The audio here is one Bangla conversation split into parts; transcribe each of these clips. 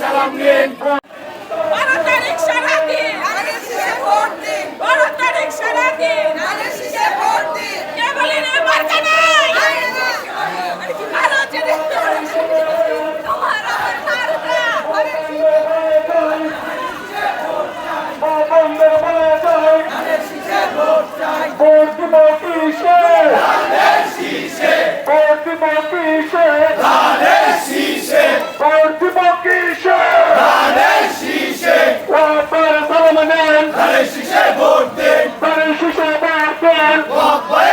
সালাম নিন Forte Maltiche! Forte Maltiche! শিষে ভোট দিন। প্রাণের শিষে ভোট দিন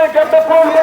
tiene que este